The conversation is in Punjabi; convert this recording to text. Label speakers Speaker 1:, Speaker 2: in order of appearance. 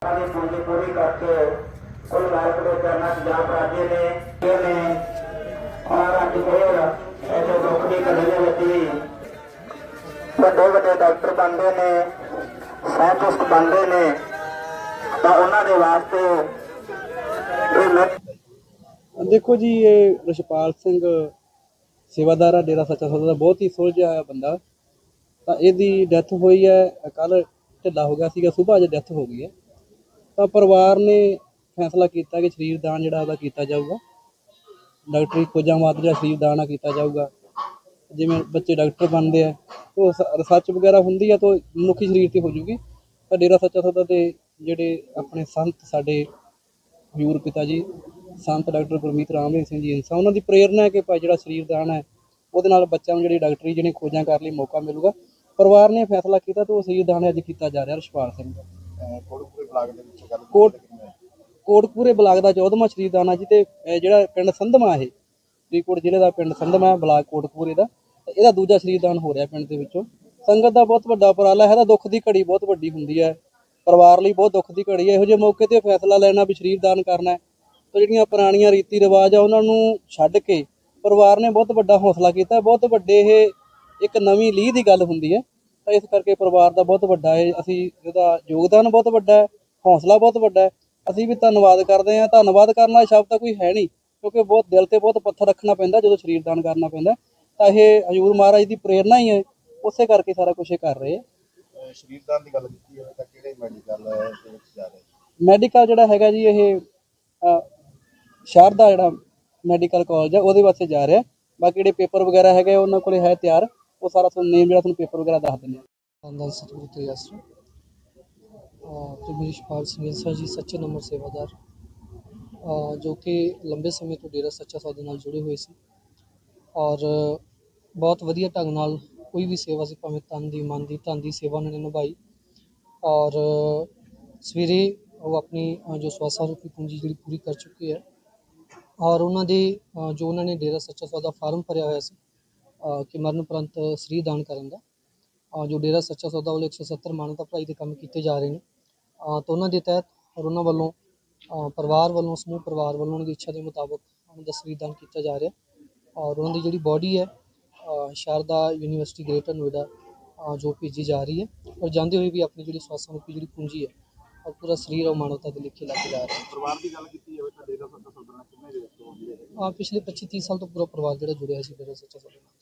Speaker 1: ਸਾਡੀ ਪੂਰੀ ਪੂਰੀ ਕਰਕੇ ਕੁੱਲ ਭਾਰਤ ਦੇ ਚਰਨਾਂ 'ਚ ਜਾ ਪ੍ਰਾਜੇ ਨੇ ਇਹ ਨੇ ਔਰ ਅੱਜ ਫੇਰ ਇਹਦੇ ਦੁੱਖ ਵੱਡੇ ਵੱਡੇ ਡਾਕਟਰ ਬਣਦੇ ਨੇ ਸਾਇੰਟਿਸਟ ਬਣਦੇ ਨੇ ਤਾਂ ਉਹਨਾਂ ਦੇ ਵਾਸਤੇ
Speaker 2: ਦੇਖੋ ਜੀ, ਇਹ ਰਸ਼ਪਾਲ ਸਿੰਘ ਸੇਵਾਦਾਰ ਆ, ਡੇਰਾ ਸੱਚਾ ਸੌਦਾ ਦਾ, ਬਹੁਤ ਹੀ ਸੁਲਝਿਆ ਹੋਇਆ ਬੰਦਾ। ਤਾਂ ਇਹਦੀ ਡੈਥ ਹੋਈ ਹੈ ਕੱਲ ਢਿੱਲਾ ਹੋ ਗਿਆ ਸੀਗਾ, ਸਵੇਰ ਅੱਜ ਡੈਥ ਹੋ ਗਈ ਹੈ। ਤਾਂ ਪਰਿਵਾਰ ਨੇ ਫੈਸਲਾ ਕੀਤਾ ਕਿ ਸਰੀਰ ਦਾਨ ਜਿਹੜਾ ਉਹਦਾ ਕੀਤਾ ਜਾਊਗਾ। ਡਾਕਟਰੀ ਖੋਜਾਂ ਮਾਤ ਜਿਹੜਾ ਸਰੀਰ ਦਾਨ ਆ, ਕੀਤਾ ਜਾਊਗਾ। ਜਿਵੇਂ ਬੱਚੇ ਡਾਕਟਰ ਬਣਦੇ ਆ, ਉਹ ਰਿਸਰਚ ਵਗੈਰਾ ਹੁੰਦੀ ਆ, ਤਾਂ ਮਨੁੱਖੀ ਸਰੀਰ ਤੇ ਹੋ ਜੂਗੀ। ਤਾਂ ਡੇਰਾ ਸੱਚਾ ਸੌਦਾ ਦੇ ਜਿਹੜੇ ਆਪਣੇ ਸੰਤ ਸਾਡੇ ਹਜੂਰ ਪਿਤਾ ਜੀ ਸੰਤ ਡਾਕਟਰ ਗੁਰਮੀਤ ਰਾਮਲਿੰਗ ਸਿੰਘ ਜੀ ਇਨਸਾ ਉਹਨਾਂ ਦੀ ਪ੍ਰੇਰਨਾ ਹੈ ਕਿ ਭਾਈ ਜਿਹੜਾ ਸਰੀਰ ਦਾਨ ਹੈ ਉਹਦੇ ਨਾਲ ਬੱਚਿਆਂ ਨੂੰ ਜਿਹੜੀ ਡਾਕਟਰੀ ਜਿਹੜੀਆਂ ਖੋਜਾਂ ਕਰਨ ਲਈ ਮੌਕਾ ਮਿਲੂਗਾ। ਪਰਿਵਾਰ ਨੇ ਫੈਸਲਾ ਕੀਤਾ ਤੇ ਉਹ ਸਰੀਰ ਦਾਨ ਅੱਜ ਕੀਤਾ ਜਾ ਰਿਹਾ ਰਸ਼ਪਾਲ ਸਿੰਘ ਦਾ। ਕੋਟ ਕੋਟਪੂਰੇ ਬਲਾਕ ਦਾ 14ਵਾਂ ਸਰੀਰ ਦਾਨ ਆ ਜੀ ਤੇ ਇਹ ਜਿਹੜਾ ਪਿੰਡ ਸੰਧਮਾ ਇਹ ਫਰੀਦਕੋਟ ਜ਼ਿਲ੍ਹੇ ਦਾ ਪਿੰਡ ਸੰਧਮਾ ਬਲਾਕ ਕੋਟਪੂਰੇ ਦਾ। ਇਹਦਾ ਦੂਜਾ ਸਰੀਰ ਦਾਨ ਹੋ ਰਿਹਾ ਪਿੰਡ ਦੇ ਵਿੱਚੋਂ। ਸੰਗਤ ਦਾ ਬਹੁਤ ਵੱਡਾ ਉਪਰਾਲਾ ਹੈ ਤਾਂ ਦੁੱਖ ਦੀ ਘੜੀ ਬਹੁਤ ਵੱਡੀ ਹੁੰਦੀ ਹੈ। ਪਰਿਵਾਰ ਲਈ ਬਹੁਤ ਦੁੱਖ ਦੀ ਘੜੀ ਹੈ। ਇਹੋ ਜਿਹੇ ਮੌਕੇ ਤੇ ਫੈਸਲਾ ਲੈਣਾ ਵੀ ਸਰੀਰ ਦਾਨ ਕਰਨਾ ਹੈ। ਤਾਂ ਜਿਹੜੀਆਂ ਪੁਰਾਣੀਆਂ ਰੀਤੀ ਰਿਵਾਜ ਆ ਉਹਨਾਂ ਨੂੰ ਛੱਡ ਕੇ ਪਰਿਵਾਰ ਨੇ ਬਹੁਤ ਵੱਡਾ ਹੌਸਲਾ ਕੀਤਾ ਬਹੁਤ ਵੱਡੇ ਇਹ ਇੱਕ ਨਵੀਂ ਲੀਹ ਦੀ ਗੱਲ ਹੁੰਦੀ ਹੈ। ਤਾਂ ਇਸ ਕਰਕੇ ਪਰਿਵਾਰ ਦਾ ਬਹੁਤ ਵੱਡਾ ਹੈ ਅਸੀਂ ਇਹਦਾ ਯੋਗਦਾਨ ਬਹੁਤ ਵੱਡਾ ਹੈ ਹੌਸਲਾ ਬਹੁਤ ਵੱਡਾ ਹੈ। ਅਸੀਂ ਵੀ ਧੰਨਵਾਦ ਕਰਦੇ ਹਾਂ। ਧੰਨਵਾਦ ਕਰਨ ਵਾਲਾ ਸ਼ਬਦ ਤਾਂ ਕੋਈ ਹੈ ਨਹੀਂ ਕਿਉਂਕਿ ਬਹੁਤ ਦਿਲ ਤੇ ਬਹੁਤ ਪੱਥਰ ਰੱਖਣਾ ਪੈਂਦਾ ਜਦੋਂ ਸਰੀਰ ਦਾਨ ਕਰਨਾ ਪੈਂਦਾ ਤਾਂ ਇਹ ਹਜੂਰ ਮਹਾਰਾਜ ਦੀ ਪ੍ਰੇਰਣਾ ਹੀ ਹੈ। ਉਸੇ ਕਰਕੇ ਸਾਰਾ ਕੁਝ ਇਹ ਕਰ ਰਹੇ ਆ
Speaker 3: ਅਹ ਸ਼ਰੀਰਦਾਨ ਦੀ ਗੱਲ ਕੀਤੀ ਹੋਵੇ ਤਾਂ ਕਿਹੜੇ ਮੈਡੀਕਲ ਦੇ ਵਿੱਚ ਜਾ ਰਹੇ
Speaker 2: ਮੈਡੀਕਲ ਜਿਹੜਾ ਹੈਗਾ ਜੀ ਇਹ ਸ਼ਹਿਰ ਦਾ ਜਿਹੜਾ ਮੈਡੀਕਲ ਕਾਲਜ ਆ ਉਹਦੇ ਵਾਸਤੇ ਜਾ ਰਿਹਾ। ਬਾਕੀ ਜਿਹੜੇ ਪੇਪਰ ਵਗੈਰਾ ਹੈਗੇ, ਉਹਨਾਂ ਕੋਲੇ ਹੈ ਤਿਆਰ। ਉਹ ਸਾਰਾ ਤੁਹਾਨੂੰ ਨੇਮ ਜਿਹੜਾ ਤੁਹਾਨੂੰ ਪੇਪਰ ਵਗੈਰਾ ਦੱਸ ਦਿੰਦੇ ਆ
Speaker 4: ਖਾਨਦਾਨ ਸਤਿਗੁਰੂ ਤੇ ਆਸਰਾ ਤੇ ਸ਼ਪਾਲ ਸਿੰਘ ਇੰਸਾ ਜੀ, ਸੱਚੇ ਨੰਬਰ ਸੇਵਾਦਾਰ। ਜੋ ਕਿ ਲੰਬੇ ਸਮੇਂ ਤੋਂ ਡੇਰਾ ਸੱਚਾ ਸੌਦੇ ਨਾਲ ਜੁੜੇ ਹੋਏ ਸੀ। ਔਰ ਬਹੁਤ ਵਧੀਆ ਢੰਗ ਨਾਲ ਕੋਈ ਵੀ ਸੇਵਾ ਸੀ, ਭਾਵੇਂ ਤਨ ਦੀ, ਮਨ ਦੀ, ਧਨ ਦੀ ਸੇਵਾ ਉਹਨਾਂ ਨੇ ਨਿਭਾਈ। ਔਰ ਸਵੇਰੇ ਉਹ ਆਪਣੀ ਜੋ ਸਵਾਸਾ ਰੂਪੀ ਪੂੰਜੀ ਜਿਹੜੀ ਪੂਰੀ ਕਰ ਚੁੱਕੀ ਹੈ ਔਰ ਉਹਨਾਂ ਦੇ ਜੋ ਉਹਨਾਂ ਨੇ ਡੇਰਾ ਸੱਚਾ ਸੌਦਾ ਫਾਰਮ ਭਰਿਆ ਹੋਇਆ ਸੀ ਕਿ ਮਰਨ ਉਪਰੰਤ ਸ੍ਰੀ ਦਾਨ ਕਰਨ ਦਾ, ਅਹ, ਜੋ ਡੇਰਾ ਸੱਚਾ ਸੌਦਾ ਵੱਲੋਂ 170 ਮਾਨਵਤਾ ਭਲਾਈ ਦੇ ਕੰਮ ਕੀਤੇ ਜਾ ਰਹੇ ਨੇ ਤਾਂ ਉਹਨਾਂ ਦੇ ਤਹਿਤ ਔਰ ਉਹਨਾਂ ਵੱਲੋਂ ਪਰਿਵਾਰ ਵੱਲੋਂ, ਸਮੂਹ ਪਰਿਵਾਰ ਵੱਲੋਂ ਉਹਨਾਂ ਦੀ ਇੱਛਾ ਦੇ ਮੁਤਾਬਕ ਉਹਨਾਂ ਦਾ ਸ੍ਰੀ ਦਾਨ ਕੀਤਾ ਜਾ ਰਿਹਾ, ਔਰ ਉਹਨਾਂ ਦੀ ਜਿਹੜੀ ਬਾਡੀ ਹੈ ਸ਼ਾਰਦਾ ਯੂਨੀਵਰਸਿਟੀ ਗ੍ਰੇਟਰ ਨੋਇਡਾ, ਅਹ, ਜੋ ਭੇਜੀ ਜਾ ਰਹੀ ਹੈ, ਔਰ ਜਾਂਦੇ ਹੋਏ ਵੀ ਆਪਣੀ ਜਿਹੜੀ ਸਵਾਸਾਂ ਰੂਪੀ ਜਿਹੜੀ ਪੂੰਜੀ ਹੈ ਔਰ ਪੂਰਾ ਸਰੀਰ ਔਰ ਮਾਨਵਤਾ ਦੇ ਲਿਖੇ ਲੱਗ ਜਾ ਰਿਹਾ ਹੈ।
Speaker 3: ਪਰਿਵਾਰ ਦੀ ਗੱਲ ਕੀਤੀ ਹੋਵੇ ਤਾਂ ਡੇਰਾ ਸੱਚਾ ਸੌਦਾ ਨਾਲ ਕਿੰਨੇ ਦੇ ਵਿੱਚ ਹੋਣਗੇ?
Speaker 4: ਅਹ ਪਿਛਲੇ 25 30 ਸਾਲ ਤੋਂ ਪੂਰਾ ਪਰਿਵਾਰ ਜਿਹੜਾ ਜੁੜਿਆ ਸੀ ਡੇਰਾ ਸੱਚਾ ਸੌਦਾ ਨਾਲ